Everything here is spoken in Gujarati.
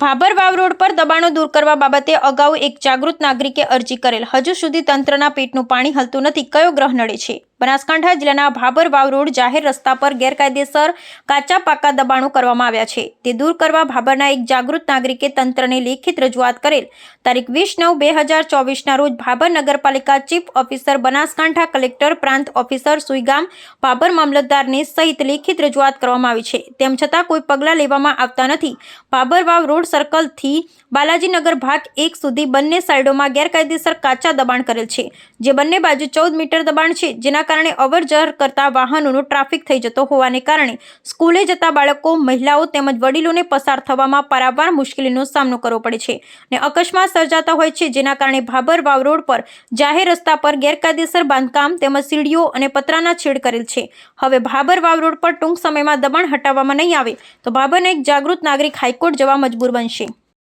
ભાભર વાવ રોડ પર દબાણો દૂર કરવા બાબતે અગાઉ એક જાગૃત નાગરિકે અરજી કરેલ. હજુ સુધી તંત્રના પેટનું પાણી હલતું નથી. કયો ગ્રહ નડે છે? બનાસકાંઠા જિલ્લાના ભાભર વાવ રોડ જાહેર રસ્તા પર ગેરકાયદેસર કાચા પાકા દબાણો કરવામાં આવ્યા છે. તે દૂર કરવા ભાભરના એક જાગૃત નાગરિકે તંત્રને લેખિત રજૂઆત કરેલ. તારીખ વીસ નવ બે હજાર ચોવીસના રોજ ભાભર નગરપાલિકા ચીફ ઓફિસર બનાસકાંઠા કલેક્ટર પ્રાંત ઓફિસર સુઈગામ ભાભર મામલતદારને સહિત લેખિત રજૂઆત કરવામાં આવી છે. તેમ છતાં કોઈ પગલાં લેવામાં આવતા નથી. ભાભર વાવ રોડ સર્કલથી બાલાજીનગર ભાગ એક સુધી બંને સાઇડોમાં ગેરકાયદેસર કાચા દબાણ કરેલ છે, જે બંને બાજુ ચૌદ મીટર દબાણ છે, જેના કારણે અવર જવર કરતા વાહનોનો ટ્રાફિક થઈ જતો હોવાને કારણે સ્કૂલે જતા બાળકો, મહિલાઓ તેમજ વડીલોને પસાર થવામાં પારાવાર મુશ્કેલીનો સામનો કરવો પડે છે અને અકસ્માત સર્જાતા હોય છે, જેના કારણે ભાભર વાવ રોડ પર જાહેર રસ્તા પર ગેરકાયદેસર બાંધકામ, તેમજ સીડીઓ અને પતરાના છેડ કરેલ છે. હવે ભાભર વાવ રોડ પર ટૂંક સમયમાં દબાણ હટાવવામાં નહીં આવે તો ભાબરને એક જાગૃત નાગરિક હાઈકોર્ટ જવા મજબૂર બનશે.